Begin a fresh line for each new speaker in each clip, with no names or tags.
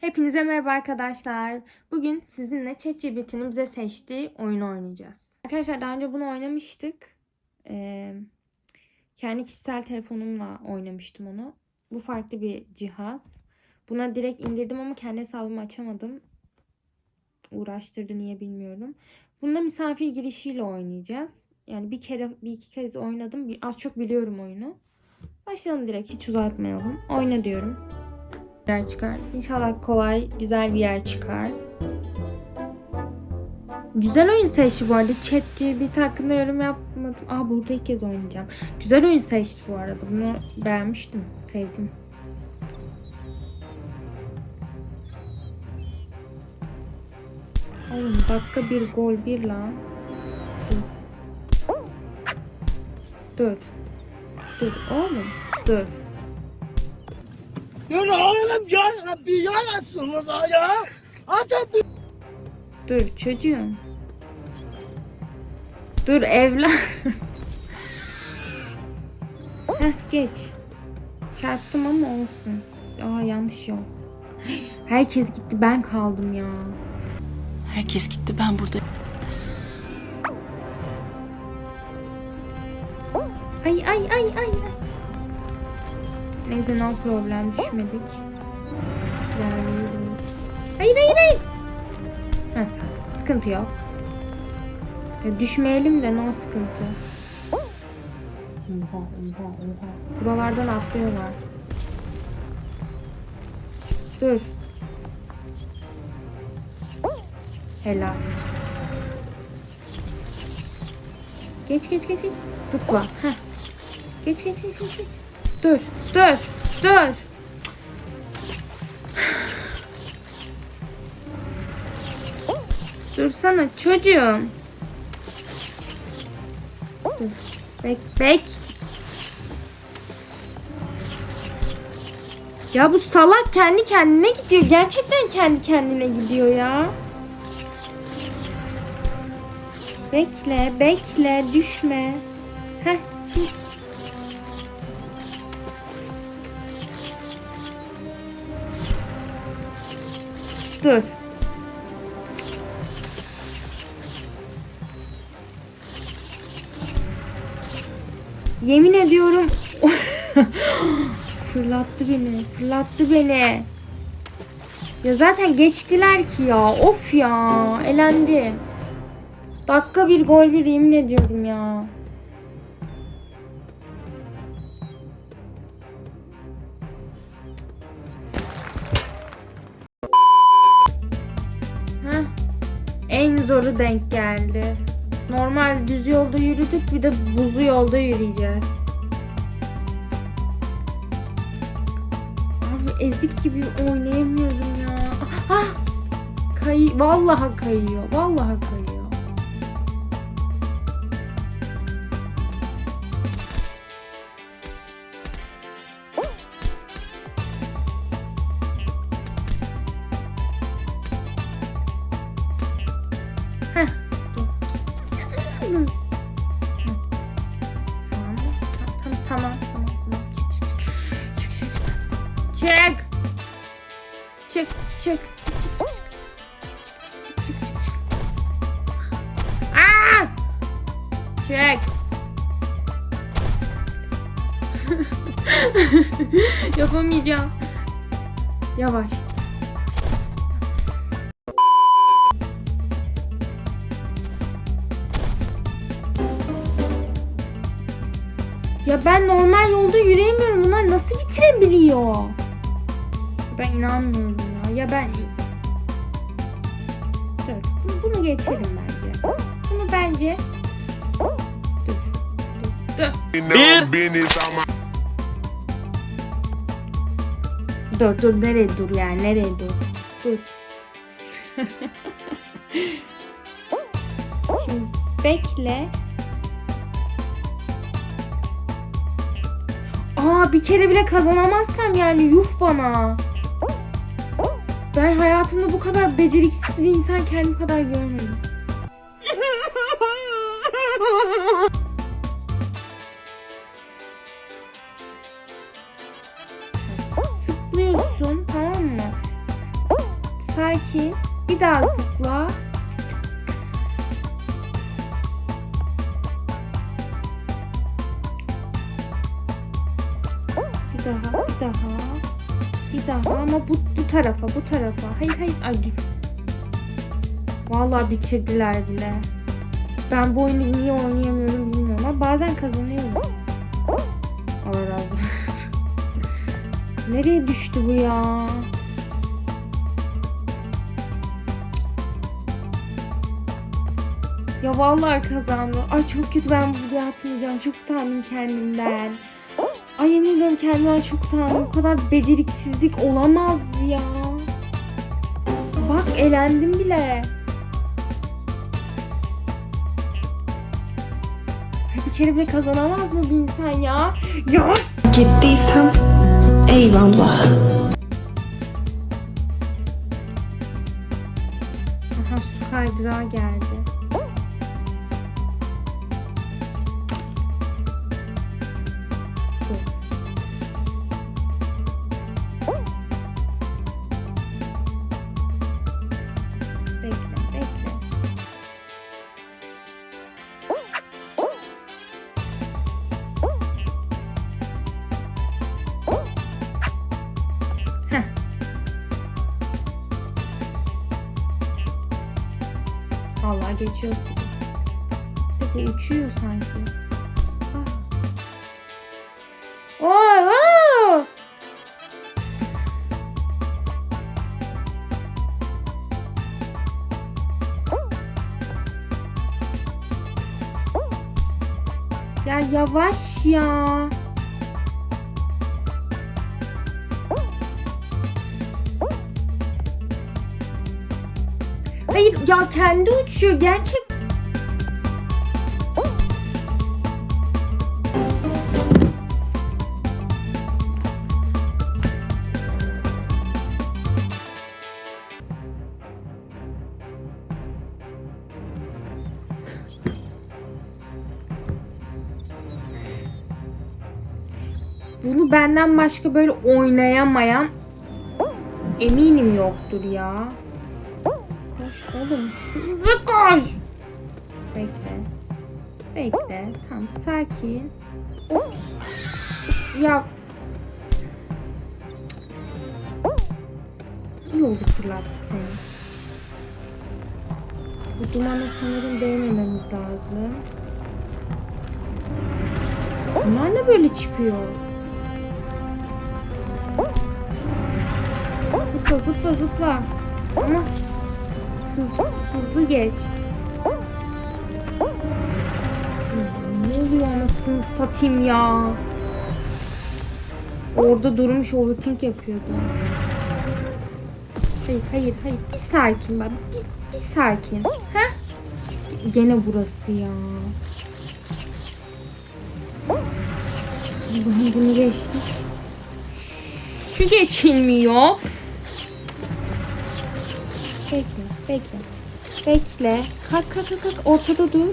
Hepinize merhaba arkadaşlar. Bugün sizinle ChatGPT'nin bize seçtiği oyunu oynayacağız. Arkadaşlar daha önce bunu oynamıştık. Ee, kendi kişisel telefonumla oynamıştım onu. Bu farklı bir cihaz. Buna direkt indirdim ama kendi hesabımı açamadım. Uğraştırdı niye bilmiyorum. Bunda misafir girişiyle oynayacağız. Yani bir kere bir iki kez oynadım. Az çok biliyorum oyunu. Başlayalım direkt hiç uzatmayalım. Oyna diyorum yer çıkar. İnşallah kolay, güzel bir yer çıkar. Güzel oyun seçti bu arada. ChatGPT hakkında yorum yapmadım. Aa burada ilk kez oynayacağım. Güzel oyun seçti bu arada. Bunu beğenmiştim. Sevdim. Oğlum dakika bir gol bir lan. Dur. Dur. Dur oğlum. Dur.
Ya oğlum ya Rabbi ya Resulullah ya. Adam bu.
Dur çocuğum. Dur evlat. Heh geç. Çarptım ama olsun. Aa yanlış yol. Herkes gitti ben kaldım ya.
Herkes gitti ben burada.
Ay ay ay ay. Neyse no problem düşmedik. Hayır hayır hayır. Heh, sıkıntı yok. Ya düşmeyelim de no sıkıntı. Oha oha oha. Buralardan atlıyorlar. Dur. Helal. Geç geç geç geç. Zıpla. Heh. Geç geç geç geç. geç. Dur. Dur. Dur. Dursana çocuğum. Dur. Bek bek. Ya bu salak kendi kendine gidiyor. Gerçekten kendi kendine gidiyor ya. Bekle, bekle, düşme. Heh, şimdi Dur. Yemin ediyorum fırlattı beni. Fırlattı beni. Ya zaten geçtiler ki ya. Of ya. Elendim. Dakika bir gol bir yemin ediyorum ya. En zoru denk geldi. Normal düz yolda yürüdük bir de buzlu yolda yürüyeceğiz. Abi ezik gibi oynayamıyorum ya. Ah! Kay vallahi kayıyor. Vallahi kayıyor. Çık. Yapamayacağım. Yavaş. Ya ben normal yolda yürüyemiyorum. Bunlar nasıl bitirebiliyor? Ben inanmıyorum ya. Ya ben... Dur. Bunu geçelim bence. Bunu bence... Dur.
Bir.
Dur dur nereye dur yani nereye dur? Dur. Şimdi bekle. Aa bir kere bile kazanamazsam yani yuh bana. Ben hayatımda bu kadar beceriksiz bir insan kendim kadar görmedim. 2 bir daha zıpla. Bir daha, bir daha. Bir daha ama bu bu tarafa, bu tarafa. Hayır, hayır. Ay Vallahi bitirdiler bile. Ben bu oyunu niye oynayamıyorum bilmiyorum ama bazen kazanıyorum. Allah razı olsun. Nereye düştü bu ya? Ya vallahi kazandım. Ay çok kötü ben bu videoyu atmayacağım. Çok utandım kendimden. Ay yemin ediyorum kendimden çok utandım. Bu kadar beceriksizlik olamaz ya. Bak elendim bile. Bir kere bile kazanamaz mı bir insan ya? Ya
Gittiysem eyvallah.
Aha su kaydırağı geldi. Geçiyoruz Bu uçuyor sanki. Oo, oo! Ya yavaş ya. Ya kendi uçuyor gerçek. Bunu benden başka böyle oynayamayan eminim yoktur ya. Oğlum. Hızlı koş. Bekle. Bekle. Tamam sakin. Ops. Ya. İyi oldu fırlattı seni. Bu dumana sanırım değmememiz lazım. Bunlar ne böyle çıkıyor? Zıpla zıpla zıpla. Ama hız, hızlı geç. Ne oluyor anasını satayım ya. Orada durmuş overthink yapıyordu. Hayır hayır hayır bir sakin bak bir, bir sakin. Ha? Gene burası ya. Bunu, bunu geçtik. Şu geçilmiyor. Bekle, bekle. Kalk, kalk, kalk, kalk. Ortada dur.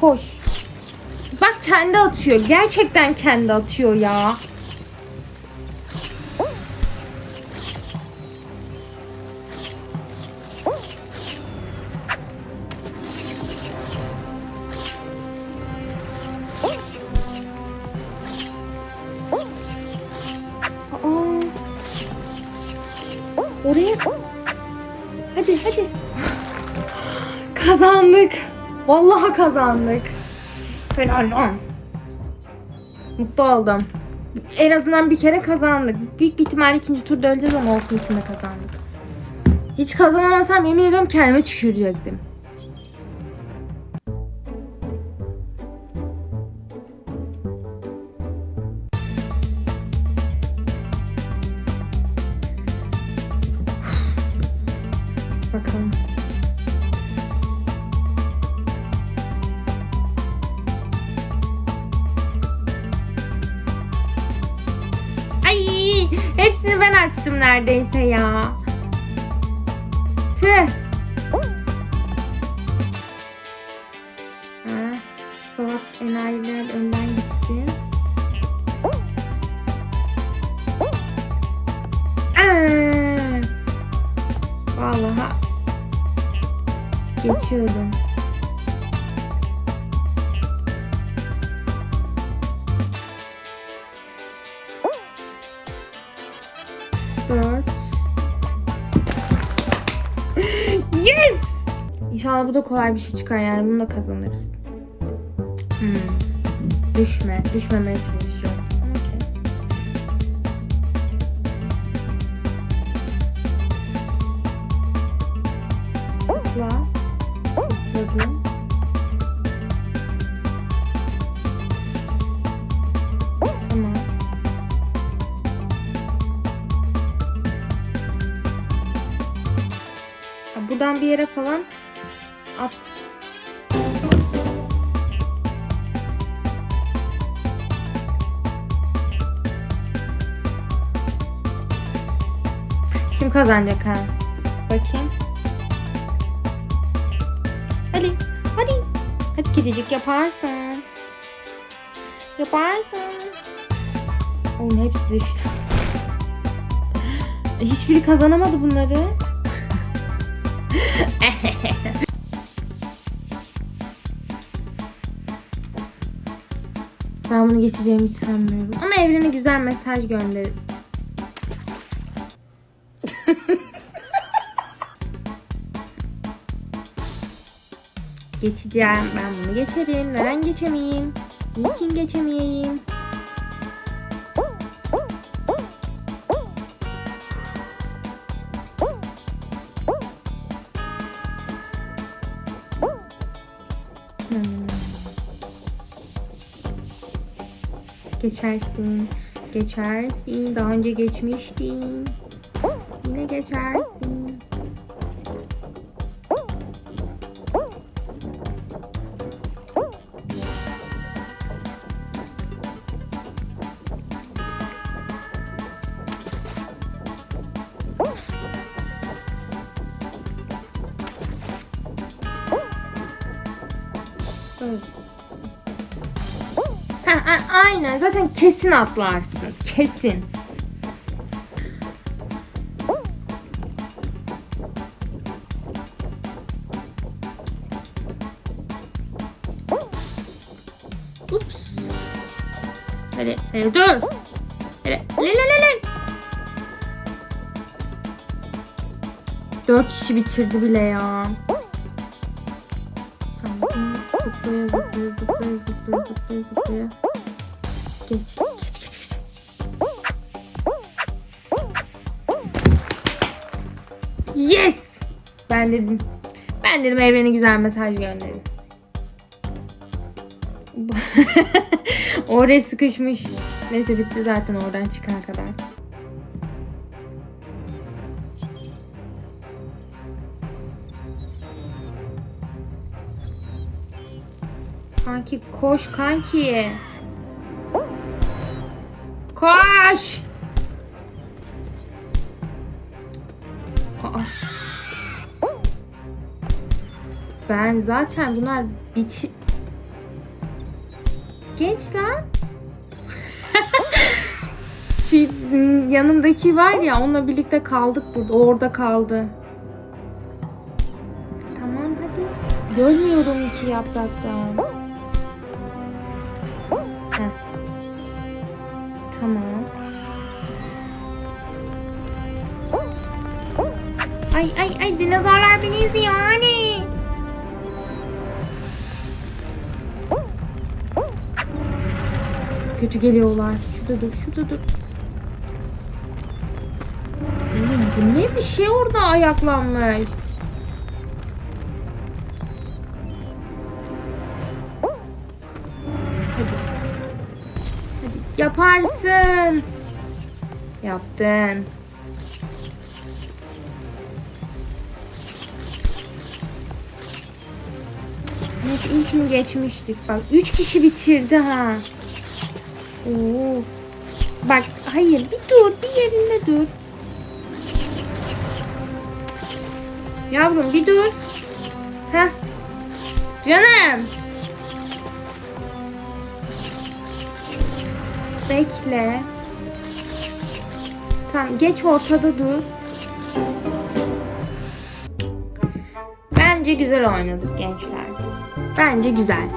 Koş. Bak kendi atıyor. Gerçekten kendi atıyor ya. Kazandık. Helal lan. Mutlu oldum. En azından bir kere kazandık. Büyük bir ihtimalle ikinci turda öleceğiz ama olsun içinde kazandık. Hiç kazanamasam yemin ediyorum kendime tükürecektim. Hepsini ben açtım neredeyse ya. Tüh. Ha, salak enayiler önden gitsin. Aa, Vallahi Geçiyordum. İnşallah bu da kolay bir şey çıkar yani bunu da kazanırız. Hmm. Düşme, düşmemeye çalışıyoruz. Okey. Zıpla. Zıpladım. Tamam. Buradan bir yere falan at. Kim kazanacak ha? Bakayım. Hadi, hadi. Hadi kedicik yaparsın. Yaparsın. Oğlum hepsi düştü. Hiçbiri kazanamadı bunları. Ben bunu geçeceğimi hiç sanmıyorum. Ama evrene güzel mesaj gönderin. Geçeceğim. Ben bunu geçerim. Neden geçemeyeyim? Niçin geçemeyeyim? Geçersin. Geçersin. Daha önce geçmiştin. Yine geçersin. Aynen zaten kesin atlarsın. Kesin. Ups. Hadi, hadi dur. Hadi, le le le. Dört kişi bitirdi bile ya. Zıplaya zıplaya zıplaya zıplaya zıplaya zıplaya. Geç geç geç geç. Yes! Ben dedim. Ben dedim evrene güzel mesaj gönderin. Oraya sıkışmış. Neyse bitti zaten oradan çıkana kadar. Kanki koş kanki. Koş. Ben zaten bunlar bit Geç lan. Şu yanımdaki var ya onunla birlikte kaldık burada. Orada kaldı. Tamam hadi. Görmüyorum iki yapraktan. Tamam. Ay ay ay dinozorlar beni izliyor hani. Kötü geliyorlar. Şurada dur, şurada dur. Bu ne bir şey orada ayaklanmış. Yaparsın. Yaptın. Neyse ilkini geçmiştik. Bak üç kişi bitirdi ha. Of. Bak hayır bir dur bir yerinde dur. Yavrum bir dur. Heh. Canım. Bekle. Tamam geç ortada dur. Bence güzel oynadık gençler. Bence güzel.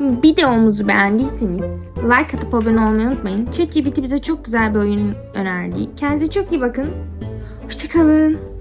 Videomuzu beğendiyseniz like atıp abone olmayı unutmayın. ChatGPT bize çok güzel bir oyun önerdi. Kendinize çok iyi bakın. Hoşçakalın.